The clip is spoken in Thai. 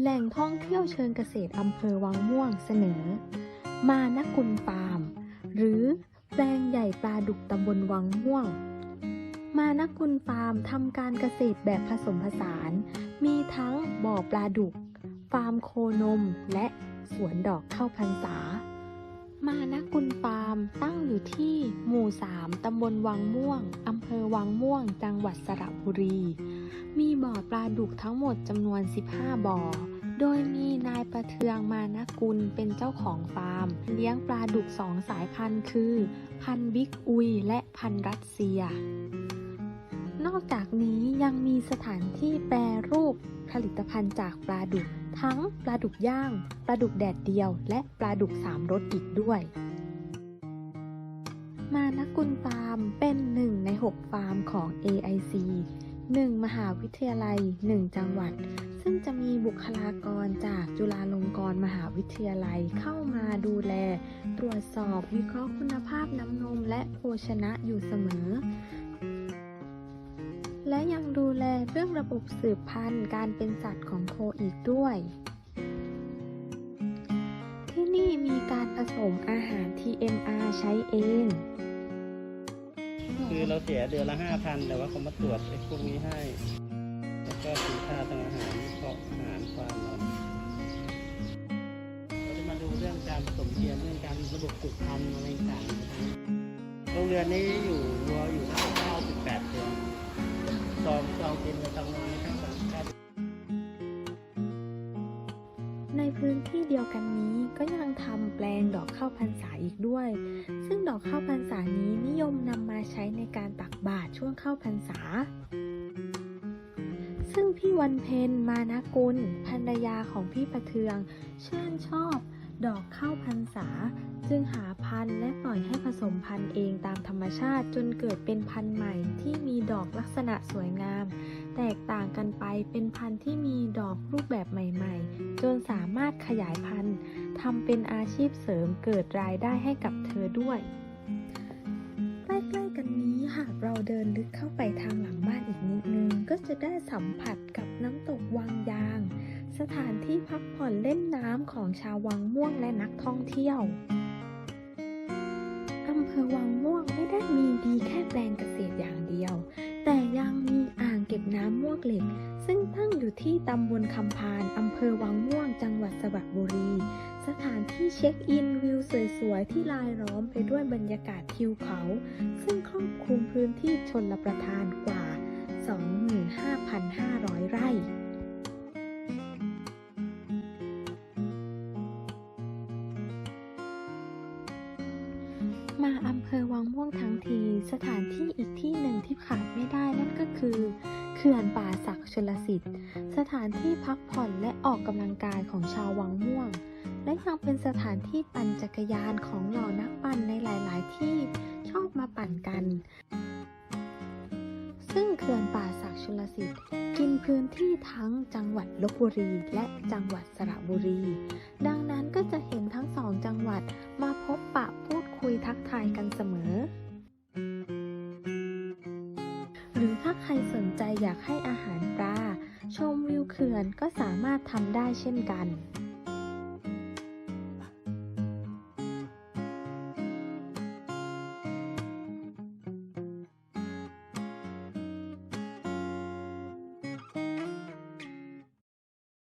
แหล่งท่องเที่ยวเชิงเกษตรอำเภอวังม่วงเสนอ มานกุลฟาร์ม หรือแปลงใหญ่ปลาดุกตำบลวังม่วง มานกุลฟาร์มทำการเกษตรแบบผสมผสาน มีทั้งบ่อปลาดุก ฟาร์มโคนมและสวนดอกข้าวพรรษา มานกุลฟาร์มตั้งอยู่ที่หมู่ 3 ตำบลวังม่วง อำเภอวังม่วง จังหวัดสระบุรี มีบ่อปลาดุกทั้งหมดจำนวน 15 บ่อ โดยมีนายประเทืองมานกุลเป็นเจ้าของฟาร์ม เลี้ยงปลาดุกสองสายพันธุ์คือ พันธุ์บิ๊กอุย และพันธุ์รัสเซีย นอกจากนี้ยังมีสถานที่แปรรูปผลิตภัณฑ์จากปลาดุก ทั้งปลาดุกย่าง ปลาดุกแดดเดียว และปลาดุกสามรสอีกด้วย มานกุลฟาร์มเป็นหนึ่งใน 6 ฟาร์มของ AIC 1 มหาวิทยาลัย 1 จังหวัด ซึ่งจะมีบุคลากรจากจุฬาลงกรณ์มหาวิทยาลัยเข้ามาดูแล ตรวจสอบวิเคราะห์คุณภาพน้ำนมและโภชนะอยู่เสมอ และยังดูแลเรื่องระบบสืบพันธุ์การเป็นสัตว์ของโคอีกด้วย ที่นี่มีการผสมอาหาร TMR ใช้เอง คือเราเสียเดือนละห้าพันแต่ว่าเขามาตรวจไอ้พวกนี้ให้ แล้วก็คุณค่าทางอาหารเพาะอาหารความนอนเราจะมาดูเรื่องการผสมเทียมเรื่องการระบบสืบพันธุ์อะไรต่างๆนะครับโรงเรือนนี้อยู่วัวอยู่ ซองซองกินกับทำนองนะครับเก้าในพื้นที่เดียวกันนี้ก็ยังทำแปลงดอกข้าวพรรษาอีกด้วย ซึ่งดอกข้าวพรรษานี้นิยมนำมาใช้ในการตักบาตรช่วงเข้าพรรษา ซึ่งพี่วันเพ็ญมานะกุลภรรยาของพี่ประเทือง ชื่นชอบ ดอกข้าวพรรษา จึงหาพันธุ์และปล่อยให้ผสมพันธุ์เองตามธรรมชาติจนเกิดเป็นพันธุ์ใหม่ที่มีดอกลักษณะสวยงาม แตกต่างกันไปเป็นพันธุ์ที่มีดอกรูปแบบใหม่ๆ จนสามารถขยายพันธุ์ทำเป็นอาชีพเสริมเกิดรายได้ให้กับเธอด้วยใกล้ๆกันนี้หากเราเดินลึกเข้าไปทางหลังบ้านอีกนิดนึง ก็จะได้สัมผัสกับน้ำตกวังยาง สถานที่พักผ่อนเล่นน้ำของชาววังม่วงและนักท่องเที่ยวอำเภอวังม่วงไม่ได้มีดีแค่แปลงเกษตรอย่างเดียว แต่ยังมีอ่างเก็บน้ำม่วกเหล็ก ซึ่งตั้งอยู่ที่ตำบลคำพานอำเภอวังม่วง จังหวัดสระบุรี สถานที่เช็คอินวิวสวยๆ ที่รายล้อมไปด้วยบรรยากาศทิวเขา ซึ่งครอบคลุมพื้นที่ชนรับประทานกว่า 25,500 ไร่ มาอำเภอวังม่วงทั้งทีสถานที่อีกที่หนึ่งที่ขาดไม่ได้นั่นก็คือเขื่อนป่าศักดิ์ชลสิทธิ์สถานที่พักผ่อนและออกกำลังกายของชาววังม่วง และยังเป็นสถานที่ปั่นจักรยานของเหล่านักปั่นในหลาย ๆ ที่ชอบมาปั่นกัน ซึ่งเขื่อนป่าศักดิ์ชลสิทธิ์กินพื้นที่ทั้งจังหวัดลบบุรีและจังหวัดสระบุรี ดังนั้นก็จะเห็นทั้งสองจังหวัดมาพบปะพูด คุยทักทายกันเสมอ หรือถ้าใครสนใจอยากให้อาหารปลา ชมวิวเขื่อนก็สามารถทำได้เช่นกัน